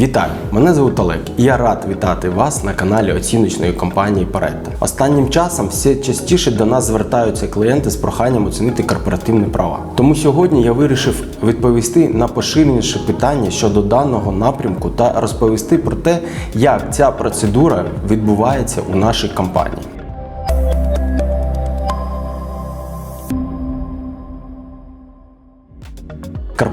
Вітаю! Мене звуть Олег і я рад вітати вас на каналі оціночної компанії Pareto. Останнім часом все частіше до нас звертаються клієнти з проханням оцінити корпоративні права. Тому сьогодні я вирішив відповісти на поширеніше питання щодо даного напрямку та розповісти про те, як ця процедура відбувається у нашій компанії.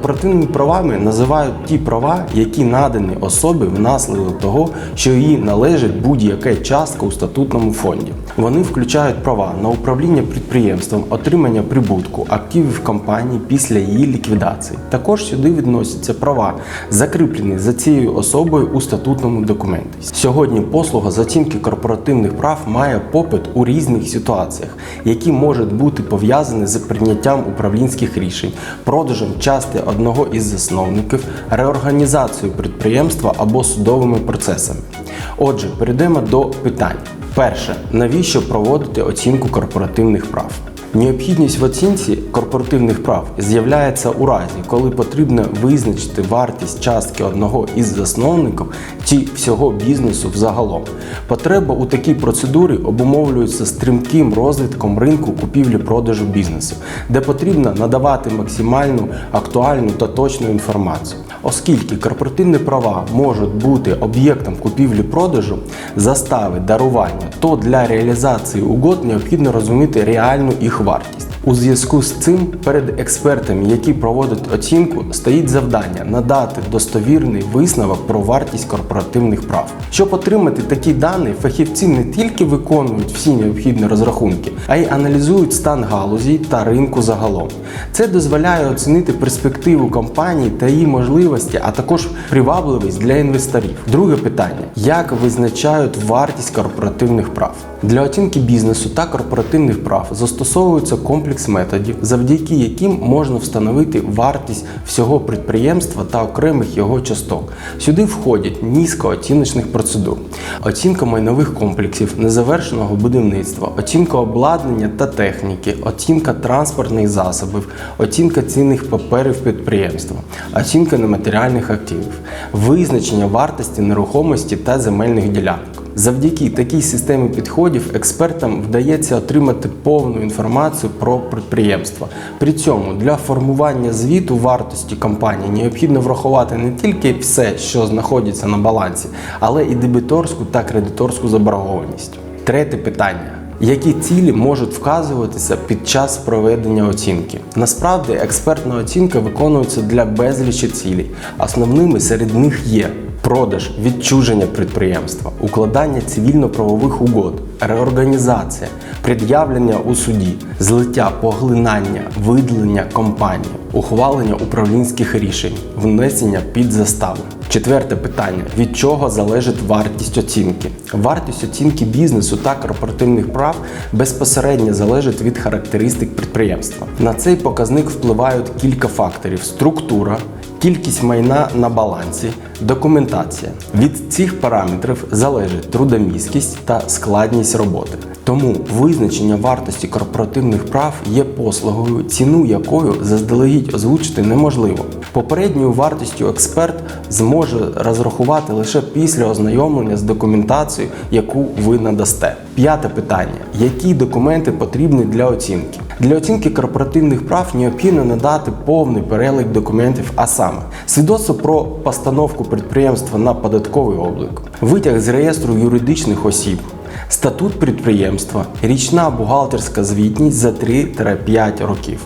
Корпоративними правами називають ті права, які надані особі внаслідок того, що їй належить будь-яка частка у статутному фонді. Вони включають права на управління підприємством, отримання прибутку, активів компанії після її ліквідації. Також сюди відносяться права, закріплені за цією особою у статутному документі. Сьогодні послуга з оцінки корпоративних прав має попит у різних ситуаціях, які можуть бути пов'язані з прийняттям управлінських рішень, продажем частки одного із засновників, реорганізацією підприємства або судовими процесами. Отже, перейдемо до питань. Перше, навіщо проводити оцінку корпоративних прав? Необхідність в оцінці корпоративних прав з'являється у разі, коли потрібно визначити вартість частки одного із засновників чи всього бізнесу взагалом. Потреба у такій процедурі обумовлюється стрімким розвитком ринку купівлі-продажу бізнесу, де потрібно надавати максимальну актуальну та точну інформацію. Оскільки корпоративні права можуть бути об'єктом купівлі-продажу, застави, дарування, то для реалізації угод необхідно розуміти реальну їх вартість. У зв'язку з цим перед експертами, які проводять оцінку, стоїть завдання надати достовірний висновок про вартість корпоративних прав. Щоб отримати такі дані, фахівці не тільки виконують всі необхідні розрахунки, а й аналізують стан галузі та ринку загалом. Це дозволяє оцінити перспективу компанії та її можливості, а також привабливість для інвесторів. Друге питання: як визначають вартість корпоративних прав? Для оцінки бізнесу та корпоративних прав застосовується комплекс методів, завдяки яким можна встановити вартість всього підприємства та окремих його часток. Сюди входять низка оціночних процедур, оцінка майнових комплексів, незавершеного будівництва, оцінка обладнання та техніки, оцінка транспортних засобів, оцінка цінних паперів підприємства, оцінка нематеріальних активів, визначення вартості нерухомості та земельних ділянок. Завдяки такій системі підходів експертам вдається отримати повну інформацію про підприємство. При цьому для формування звіту вартості компанії необхідно врахувати не тільки все, що знаходиться на балансі, але і дебіторську та кредиторську заборгованість. Третє питання. Які цілі можуть вказуватися під час проведення оцінки? Насправді, експертна оцінка виконується для безлічі цілей. Основними серед них є продаж, відчуження підприємства, укладання цивільно-правових угод, реорганізація, пред'явлення у суді, злиття, поглинання, видлення компанії, ухвалення управлінських рішень, внесення під заставу. Четверте питання: від чого залежить вартість оцінки? Вартість оцінки бізнесу та корпоративних прав безпосередньо залежить від характеристик підприємства. На цей показник впливають кілька факторів: структура, кількість майна на балансі, документація. Від цих параметрів залежить трудомісткість та складність роботи. Тому визначення вартості корпоративних прав є послугою, ціну якою заздалегідь озвучити неможливо. Попередньою вартістю експерт зможе розрахувати лише після ознайомлення з документацією, яку ви надасте. П'яте питання: які документи потрібні для оцінки? Для оцінки корпоративних прав необхідно надати повний перелік документів, а саме свідоцтво про постановку підприємства на податковий облік, витяг з реєстру юридичних осіб. Статут підприємства, річна бухгалтерська звітність за 3-5 років,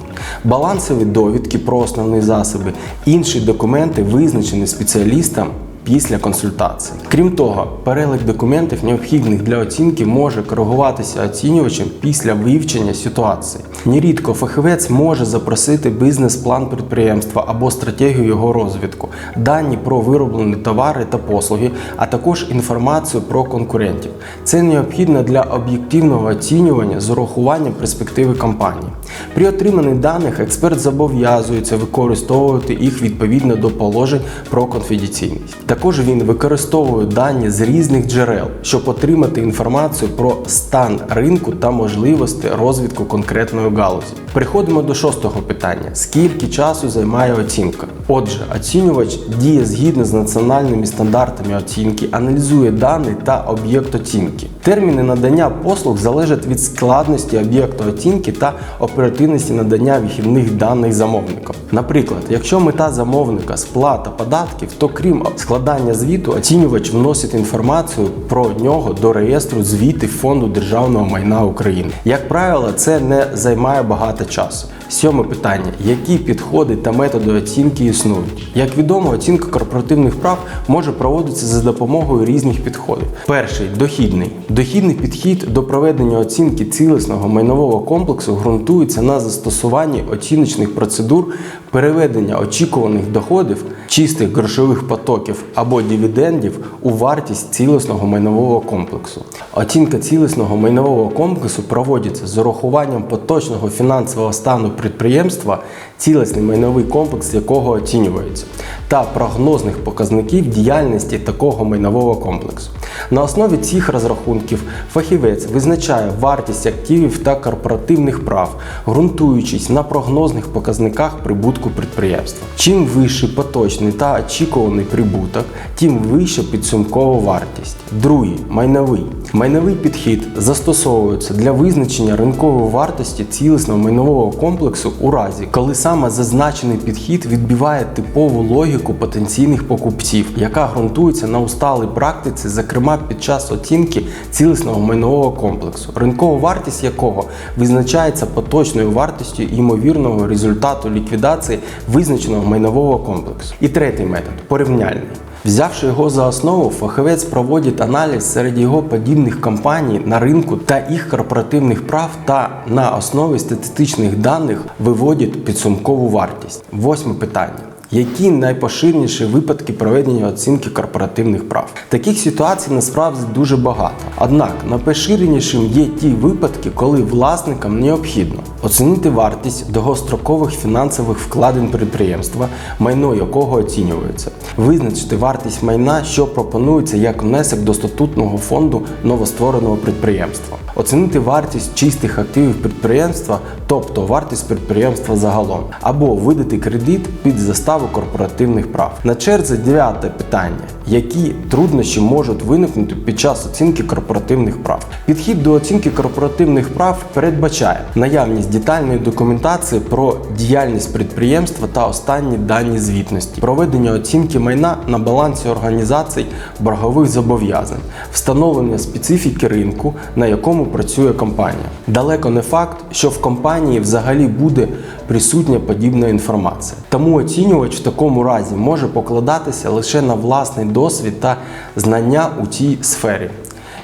балансові довідки про основні засоби, інші документи, визначені спеціалістом після консультації. Крім того, перелік документів, необхідних для оцінки, може коригуватися оцінювачем після вивчення ситуації. Нерідко фахівець може запросити бізнес-план підприємства або стратегію його розвитку, дані про вироблені товари та послуги, а також інформацію про конкурентів. Це необхідно для об'єктивного оцінювання з урахуванням перспективи компанії. При отриманні даних експерт зобов'язується використовувати їх відповідно до положень про конфіденційність. Також він використовує дані з різних джерел, щоб отримати інформацію про стан ринку та можливості розвитку конкретної галузі. Переходимо до шостого питання: скільки часу займає оцінка? Отже, оцінювач діє згідно з національними стандартами оцінки, аналізує дані та об'єкт оцінки. Терміни надання послуг залежать від складності об'єкту оцінки та оперативності надання вихідних даних замовникам. Наприклад, якщо мета замовника сплата податків, то крім складання звіту, оцінювач вносить інформацію про нього до реєстру звітів Фонду державного майна України. Як правило, це не займає багато часу. Сьоме питання: які підходи та методи оцінки існують? Як відомо, оцінка корпоративних прав може проводитися за допомогою різних підходів. Перший дохідний. Дохідний підхід до проведення оцінки цілісного майнового комплексу ґрунтується на застосуванні оціночних процедур переведення очікуваних доходів, чистих грошових потоків або дивідендів у вартість цілісного майнового комплексу. Оцінка цілісного майнового комплексу проводиться з урахуванням поточного фінансового стану підприємства, цілісний майновий комплекс якого оцінюється, та прогнозних показників діяльності такого майнового комплексу. На основі цих розрахунків фахівець визначає вартість активів та корпоративних прав, ґрунтуючись на прогнозних показниках прибутку підприємства. Чим вищий поточний та очікуваний прибуток, тим вища підсумкова вартість. Другий майновий. Майновий підхід застосовується для визначення ринкової вартості цілісного майнового комплексу у разі, коли саме зазначений підхід відбиває типову логіку потенційних покупців, яка ґрунтується на усталій практиці, зокрема під час оцінки цілісного майнового комплексу, ринкова вартість якого визначається поточною вартістю ймовірного результату ліквідації визначеного майнового комплексу. І третій метод порівняльний. Взявши його за основу, фахівець проводить аналіз серед його подібних компаній на ринку та їх корпоративних прав та на основі статистичних даних виводить підсумкову вартість. Восьме питання. Які найпоширеніші випадки проведення оцінки корпоративних прав? Таких ситуацій насправді дуже багато. Однак найпоширенішим є ті випадки, коли власникам необхідно оцінити вартість довгострокових фінансових вкладень підприємства, майно якого оцінюється, визначити вартість майна, що пропонується як внесок до статутного фонду новоствореного підприємства, оцінити вартість чистих активів підприємства, тобто вартість підприємства загалом, або видати кредит під заставу корпоративних прав. На черзі дев'яте питання: які труднощі можуть виникнути під час оцінки корпоративних прав? Підхід до оцінки корпоративних прав передбачає наявність детальної документації про діяльність підприємства та останні дані звітності, проведення оцінки майна на балансі організацій боргових зобов'язань, встановлення специфіки ринку, на якому працює компанія. Далеко не факт, що в компанії взагалі буде присутня подібна інформація. Тому оцінювач в такому разі може покладатися лише на власний досвід та знання у цій сфері.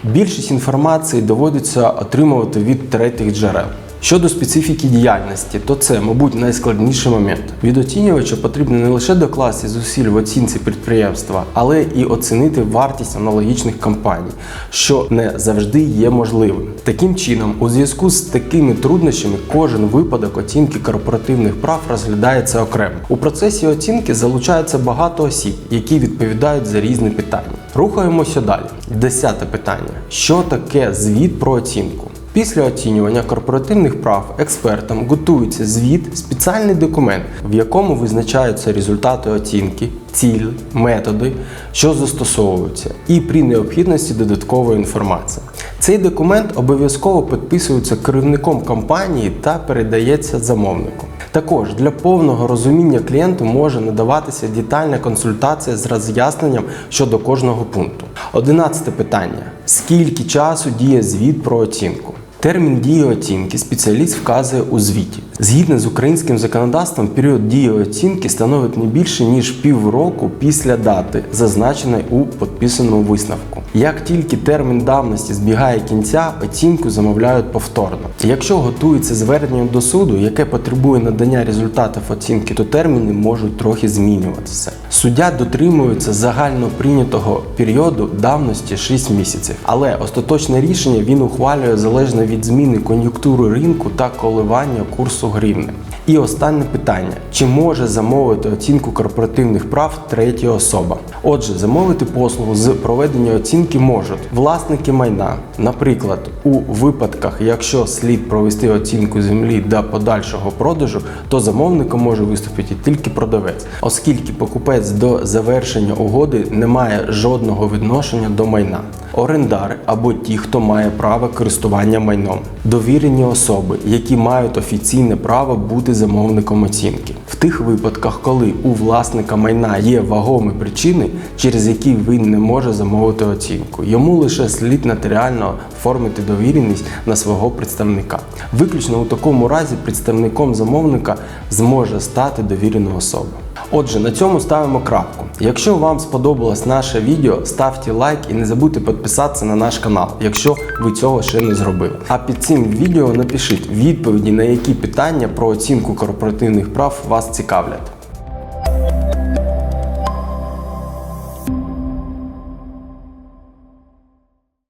Більшість інформації доводиться отримувати від третіх джерел. Щодо специфіки діяльності, то це, мабуть, найскладніший момент. Від оцінювача потрібно не лише докласти зусиль в оцінці підприємства, але і оцінити вартість аналогічних компаній, що не завжди є можливим. Таким чином, у зв'язку з такими труднощами, кожен випадок оцінки корпоративних прав розглядається окремо. У процесі оцінки залучається багато осіб, які відповідають за різні питання. Рухаємося далі. Десяте питання: що таке звіт про оцінку? Після оцінювання корпоративних прав експертам готується звіт, спеціальний документ, в якому визначаються результати оцінки, цілі, методи, що застосовуються, і при необхідності додаткової інформації. Цей документ обов'язково підписується керівником компанії та передається замовнику. Також для повного розуміння клієнту може надаватися детальна консультація з роз'ясненням щодо кожного пункту. Одинадцяте питання: скільки часу діє звіт про оцінку? Термін дії оцінки спеціаліст вказує у звіті. Згідно з українським законодавством, період дії оцінки становить не більше ніж півроку після дати, зазначеної у підписаному висновку. Як тільки термін давності збігає кінця, оцінку замовляють повторно. Якщо готується звернення до суду, яке потребує надання результатів оцінки, то терміни можуть трохи змінюватися. Суддя дотримується загально прийнятого періоду давності 6 місяців, але остаточне рішення він ухвалює залежно від зміни кон'юнктури ринку та коливання курсу гривни. І останнє питання: чи може замовити оцінку корпоративних прав третя особа? Отже, замовити послугу з проведення оцінки можуть власники майна, наприклад, у випадках, якщо слід провести оцінку землі до подальшого продажу, то замовником може виступити тільки продавець, оскільки покупець до завершення угоди не має жодного відношення до майна. Орендар або ті, хто має право користування майном, довірені особи, які мають офіційне право бути замовником оцінки. В тих випадках, коли у власника майна є вагомі причини, через які він не може замовити оцінку, йому лише слід нотаріально оформити довіреність на свого представника. Виключно у такому разі представником замовника зможе стати довірена особа. Отже, на цьому ставимо крапку. Якщо вам сподобалось наше відео, ставте лайк і не забудьте підписатися на наш канал, якщо ви цього ще не зробили. А під цим відео напишіть відповіді на які питання про оцінку корпоративних прав вас цікавлять.